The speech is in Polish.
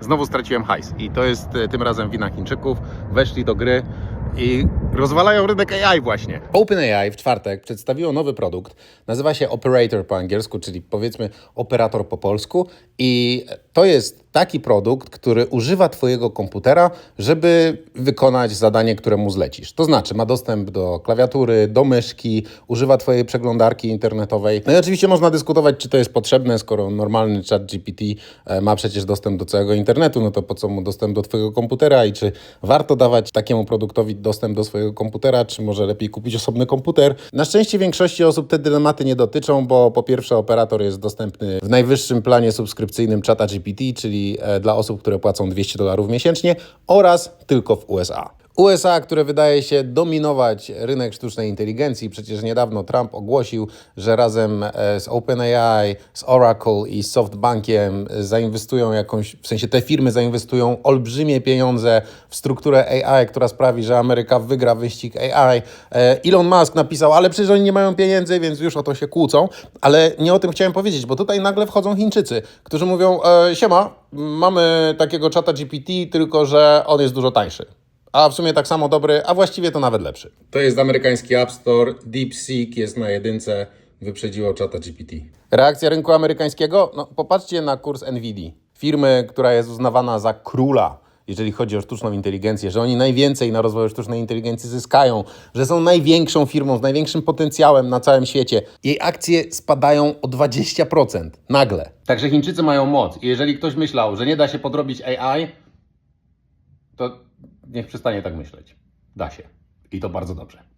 znowu straciłem hajs. I to jest e, tym razem wina Chińczyków. Weszli do gry i rozwalają rynek AI właśnie. OpenAI w czwartek przedstawiło nowy produkt. Nazywa się Operator po angielsku, czyli powiedzmy operator po polsku. I to jest taki produkt, który używa Twojego komputera, żeby wykonać zadanie, które mu zlecisz. To znaczy ma dostęp do klawiatury, do myszki, używa Twojej przeglądarki internetowej. No i oczywiście można dyskutować, czy to jest potrzebne, skoro normalny chat GPT e, ma przecież dostęp do całego internetu, no to po co mu dostęp do Twojego komputera i czy warto dawać takiemu produktowi dostęp do swojego komputera, czy może lepiej kupić osobny komputer. Na szczęście większości osób te dylematy nie dotyczą, bo po pierwsze operator jest dostępny w najwyższym planie subskrypcyjnym czata GPT, czyli e, dla osób, które płacą 200 dolarów miesięcznie oraz tylko w USA. USA, które wydaje się dominować rynek sztucznej inteligencji. Przecież niedawno Trump ogłosił, że razem e, z OpenAI, z Oracle i z SoftBankiem zainwestują jakąś, w sensie te firmy zainwestują olbrzymie pieniądze w strukturę AI, która sprawi, że Ameryka wygra wyścig AI. E, Elon Musk napisał, ale przecież oni nie mają pieniędzy, więc już o to się kłócą. Ale nie o tym chciałem powiedzieć, bo tutaj nagle wchodzą Chińczycy, którzy mówią, e, siema, mamy takiego czata GPT, tylko że on jest dużo tańszy a w sumie tak samo dobry, a właściwie to nawet lepszy. To jest amerykański App Store, DeepSeek jest na jedynce, wyprzedziło czata GPT. Reakcja rynku amerykańskiego? No popatrzcie na kurs NVIDIA, firmy, która jest uznawana za króla jeżeli chodzi o sztuczną inteligencję, że oni najwięcej na rozwoju sztucznej inteligencji zyskają, że są największą firmą z największym potencjałem na całym świecie. Jej akcje spadają o 20% nagle. Także Chińczycy mają moc i jeżeli ktoś myślał, że nie da się podrobić AI, to niech przestanie tak myśleć. Da się. I to bardzo dobrze.